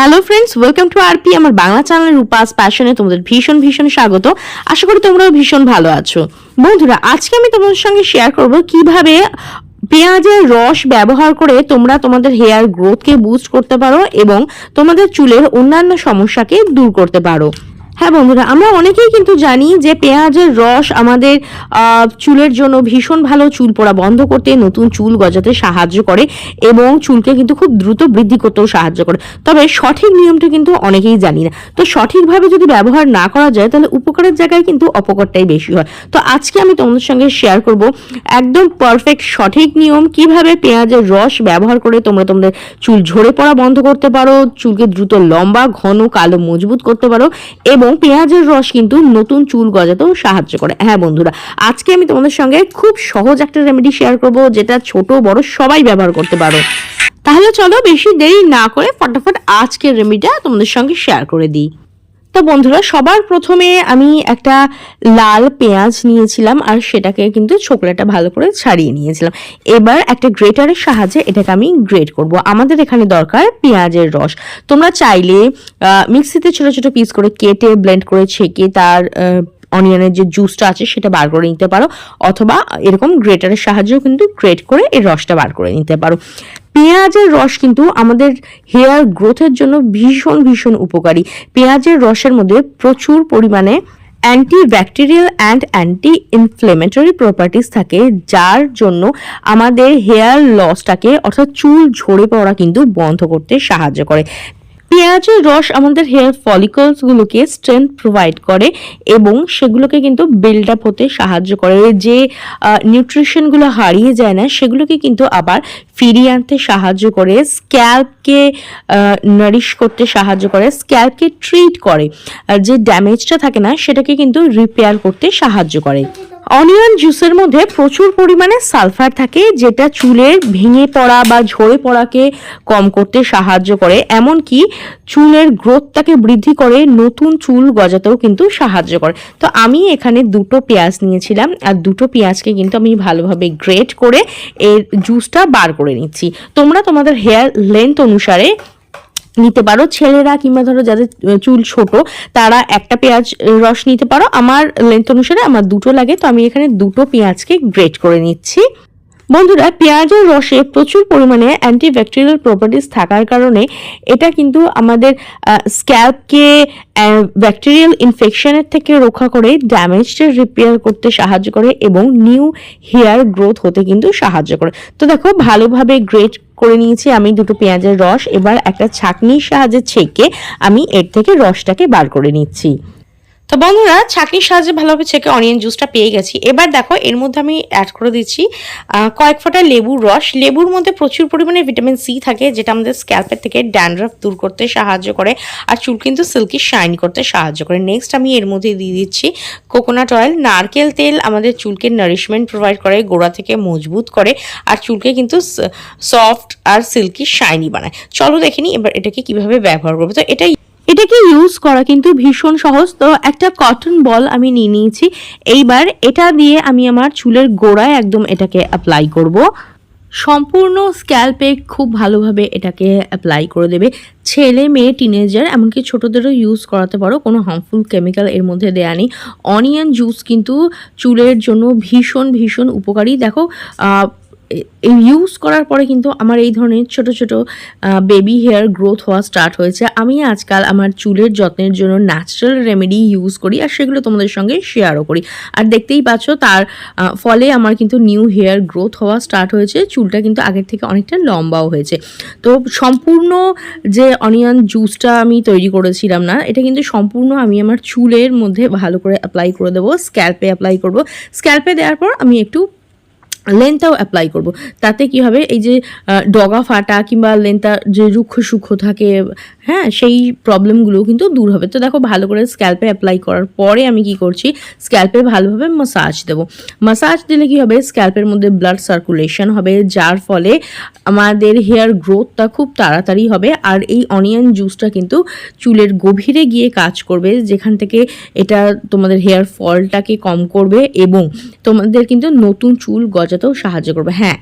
Hello friends welcome to RP আমার Bangla channel Rupa's প্যাশনে তোমাদের ভীষণ ভীষণ স্বাগত। আশা করি তোমরাও ভীষণ ভালো আছো। বন্ধুরা, আজকে আমি তোমাদের সঙ্গে শেয়ার করব কীভাবে পেঁয়াজের রস ব্যবহার করে তোমরা তোমাদের হেয়ার গ্রোথকে বুস্ট করতে পারো এবং তোমাদের চুলের অন্যান্য সমস্যাকে দূর করতে পারো। হ্যাঁ বন্ধুরা, আমরা অনেকেই কিন্তু জানি যে পেঁয়াজের রস আমাদের চুলের জন্য ভীষণ ভালো, চুল পড়া বন্ধ করতে, নতুন চুল গজাতে সাহায্য করে এবং চুলকে কিন্তু খুব দ্রুত বৃদ্ধি করতেও সাহায্য করে। তবে সঠিক নিয়মটা কিন্তু অনেকেই জানি না। তো সঠিকভাবে যদি ব্যবহার না করা যায়, তাহলে উপকারের জায়গায় কিন্তু অপকারটাই বেশি হয়। তো আজকে আমি তোমাদের সঙ্গে শেয়ার করব একদম পারফেক্ট সঠিক নিয়ম, কীভাবে পেঁয়াজের রস ব্যবহার করে তোমরা তোমাদের চুল ঝরে পড়া বন্ধ করতে পারো, চুলকে দ্রুত লম্বা, ঘন, কালো, মজবুত করতে পারো এবং পেঁয়াজের রস কিন্তু নতুন চুল গজাতেও সাহায্য করে। হ্যাঁ বন্ধুরা, আজকে আমি তোমাদের সঙ্গে খুব সহজ একটা রেমেডি শেয়ার করব, যেটা ছোট, বড় সবাই ব্যবহার করতে পারো। তাহলে চলো বেশি দেরি না করে ফটাফট আজকের রেমেডিটা তোমাদের সঙ্গে শেয়ার করে দিই। তো বন্ধুরা, সবার প্রথমে আমি একটা লাল পেঁয়াজ নিয়েছিলাম আর সেটাকে কিন্তু ছোকলাটা ভালো করে ছাড়িয়ে নিয়েছিলাম। এবার একটা গ্রেটারের সাহায্যে এটাকে আমি গ্রেট করব। আমাদের এখানে দরকার পেঁয়াজের রস। তোমরা চাইলে মিক্সিতে ছোটো ছোটো পিস করে কেটে ব্লেন্ড করে ছেঁকে তার অনিয়নের যে জুসটা আছে, সেটা বার করে নিতে পারো। অথবা এরকম গ্রেটারের সাহায্যেও কিন্তু গ্রেট করে এই রসটা বার করে নিতে পারো। পেঁয়াজের রস কিন্তু আমাদের হেয়ার গ্রোথের জন্য ভীষণ ভীষণ উপকারী। পেঁয়াজের রসের মধ্যে প্রচুর পরিমাণে anti bacterial and anti inflammatory properties থাকে, যার জন্য আমাদের হেয়ার লসটাকে অর্থাৎ চুল ঝরে পড়া কিন্তু বন্ধ করতে সাহায্য করে। পেঁয়াজের রস আমাদের হেয়ার ফলিকলসগুলোকে স্ট্রেংথ প্রোভাইড করে এবং সেগুলোকে কিন্তু বিল্ড আপ হতে সাহায্য করে। যে নিউট্রিশনগুলো হারিয়ে যায় না, সেগুলোকে কিন্তু আবার ফিরিয়ে আনতে সাহায্য করে স্ক্যাল্পকে নারিশ করতে সাহায্য করে স্ক্যাল্পকে ট্রিট করে। আর যে ড্যামেজটা থাকে না, সেটাকে কিন্তু রিপেয়ার করতে সাহায্য করে। অনিয়ন জুসের মধ্যে প্রচুর পরিমাণে সালফার থাকে, যেটা চুলের ভেঙে পড়া বা ঝরে পড়াকে কম করতে সাহায্য করে। এমনকি চুলের গ্রোথটাকে বৃদ্ধি করে, নতুন চুল গজাতেও কিন্তু সাহায্য করে। তো আমি এখানে দুটো পেঁয়াজ নিয়েছিলাম, আর দুটো পেঁয়াজকে কিন্তু আমি ভালোভাবে গ্রেট করে এর জুসটা বার করে নিচ্ছি। তোমরা তোমাদের হেয়ার লেন্থ অনুসারে নিতে পারো। ছেলেরা কিংবা ধরো যাদের চুল ছোট, তারা একটা পেঁয়াজ রস নিতে পারো। আমার লেন্থ অনুসারে আমার দুটো লাগে, তো আমি এখানে দুটো পেঁয়াজকে গ্রেট করে নিচ্ছি। বন্ধুরা পেঁয়াজের রসে প্রচুর পরিমাণে অ্যান্টিব্যাকটেরিয়াল প্রপার্টিস থাকার কারণে এটা কিন্তু আমাদের স্ক্যাল্পকে ব্যাকটেরিয়াল ইনফেকশনের থেকে রক্ষা করে ড্যামেজটা রিপেয়ার করতে সাহায্য করে এবং নিউ হেয়ার গ্রোথ হতে কিন্তু সাহায্য করে। তো দেখো, ভালোভাবে গ্রেট করে নিয়েছি, আমি দুটো পেঁয়াজের রস, এবার একটা ছাকনির সাহায্যে ছেঁকে আমি এর থেকে রসটাকে বার করে নিচ্ছি। তো বন্ধুরা ছাঁকনির সাহায্যে ভালোভাবে ছেঁকে অনিয়ন জুসটা পেয়ে গেছি। এবার দেখো, এর মধ্যে আমি অ্যাড করে দিচ্ছি কয়েক ফোঁটা লেবুর রস। লেবুর মধ্যে প্রচুর পরিমাণে ভিটামিন সি থাকে, যেটা আমাদের স্ক্যাল্পের থেকে ড্যান্ড্রাফ দূর করতে সাহায্য করে, আর চুল কিন্তু সিল্কি শাইন করতে সাহায্য করে। নেক্সট আমি এর মধ্যে দিয়ে দিচ্ছি কোকোনাট অয়েল নারকেল তেল আমাদের চুলকে নারিশমেন্ট প্রোভাইড করে, গোড়া থেকে মজবুত করে, আর চুলকে কিন্তু সফট আর সিল্কি শাইনি বানায়। চলো দেখিনি এবার এটাকে কীভাবে ব্যবহার করব। তো এটা এটাকে ইউজ করা কিন্তু ভীষণ সহজ। তো একটা কটন বল আমি নিয়ে নিয়েছি। এইবার এটা দিয়ে আমি আমার চুলের গোড়ায় একদম এটাকে অ্যাপ্লাই করব। সম্পূর্ণ স্ক্যাল্পে খুব ভালোভাবে এটাকে অ্যাপ্লাই করে দেবে। ছেলে, মেয়ে টিনেজার এমনকি ছোটদেরও ইউজ করাতে পারো। কোনো হার্মফুল কেমিক্যাল এর মধ্যে দেয়া নেই। অনিয়ন জুস কিন্তু চুলের জন্য ভীষণ ভীষণ উপকারী। দেখো ইউজ করার পরে কিন্তু আমার এই ধরনের ছোট ছোট বেবি হেয়ার গ্রোথ হওয়া স্টার্ট হয়েছে। আমি আজকাল আমার চুলের যত্নের জন্য ন্যাচারাল রেমেডি ইউজ করি আর সেগুলো তোমাদের সঙ্গে শেয়ারও করি। আর দেখতেই পাচ্ছ তার ফলে আমার কিন্তু নিউ হেয়ার গ্রোথ হওয়া স্টার্ট হয়েছে। চুলটা কিন্তু আগের থেকে অনেকটা লম্বাও হয়েছে। তো সম্পূর্ণ যে অনিয়ন জুসটা আমি তৈরি করেছিলাম না, এটা কিন্তু সম্পূর্ণ আমি আমার চুলের মধ্যে ভালো করে অ্যাপ্লাই করে দেবো। স্ক্যাল্পে অ্যাপ্লাই করব। স্ক্যাল্পে দেওয়ার পর আমি একটু লেন্থটাও অ্যাপ্লাই করব। তাতে কি হবে? এই যে ডগা ফাটা কিংবা লেন্থটা যে রুক্ষ সূক্ষ্ম থাকে হ্যাঁ সেই প্রবলেমগুলো কিন্তু দূর হবে। তো দেখো, ভালো করে স্ক্যাল্পে অ্যাপ্লাই করার পরে আমি কি করছি? স্ক্যাল্পে ভালোভাবে মাসাজ দেবো। মাসাজ দিলে কি হবে? স্ক্যাল্পের মধ্যে ব্লাড সার্কুলেশন হবে, যার ফলে আমাদের হেয়ার গ্রোথটা খুব তাড়াতাড়ি হবে আর এই অনিয়ন জুসটা কিন্তু চুলের গভীরে গিয়ে কাজ করবে, যেখান থেকে এটা তোমাদের হেয়ার ফলটাকে কম করবে এবং তোমাদের কিন্তু নতুন চুল গজাতে গজাতেও সাহায্য করবে। হ্যাঁ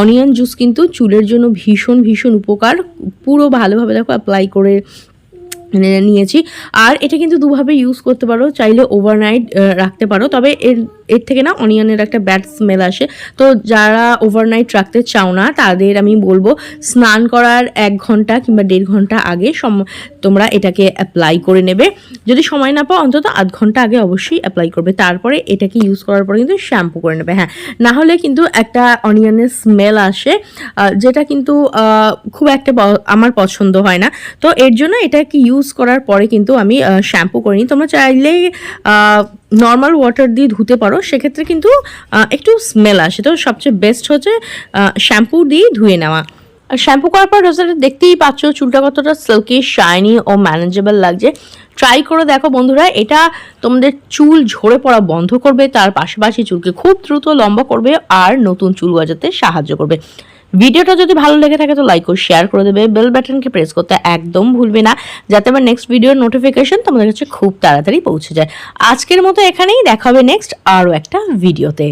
অনিয়ন জুস কিন্তু চুলের জন্য ভীষণ ভীষণ উপকার। পুরো ভালোভাবে দেখো অ্যাপ্লাই করে নিয়েছি। আর এটা কিন্তু দুভাবে ইউজ করতে পারো, চাইলে ওভারনাইট রাখতে পারো। তবে এর এর থেকে না অনিয়নের একটা ব্যাড স্মেল আসে। তো যারা ওভারনাইট রাখতে চাও না, তাদের আমি বলব স্নান করার এক ঘণ্টা কিংবা দেড় ঘণ্টা আগে সম, তোমরা এটাকে অ্যাপ্লাই করে নেবে। যদি সময় না পাও, অন্তত আধ ঘণ্টা আগে অবশ্যই অ্যাপ্লাই করবে। তারপরে এটাকে ইউজ করার পরে কিন্তু শ্যাম্পু করে নেবে। হ্যাঁ না হলে কিন্তু একটা অনিয়নের স্মেল আসে যেটা কিন্তু খুব একটা আমার পছন্দ হয় না। তো এর জন্য এটাকে ইউজ করার পরে কিন্তু আমি শ্যাম্পু করিনি। তোমরা চাইলে নর্মাল ওয়াটার দিয়ে ধুতে পারো। সেক্ষেত্রে কিন্তু একটু স্মেল আসে। তো সবচেয়ে বেস্ট হচ্ছে শ্যাম্পু দিয়ে ধুয়ে নেওয়া। আর শ্যাম্পু করার পর রেজাল্ট দেখতেই পাচ্ছ, চুলটা কতটা সিল্কি শাইনি ও ম্যানেজেবল লাগছে। ট্রাই করে দেখো বন্ধুরা, এটা তোমাদের চুল ঝরে পড়া বন্ধ করবে, তার পাশাপাশি চুলকে খুব দ্রুত লম্বা করবে, আর নতুন চুল গজাতে সাহায্য করবে। ভিডিওটা যদি ভালো লেগে থাকে তো লাইক ও শেয়ার করে দেবে। বেল বাটনকে প্রেস করতে একদম ভুলবে না। যাতে আমার নেক্সট ভিডিওর নোটিফিকেশন তোমাদের কাছে খুব তাড়াতাড়ি পৌঁছে যায়। আজকের মতো এখানেই দেখা হবে নেক্সট আরও একটা ভিডিওতে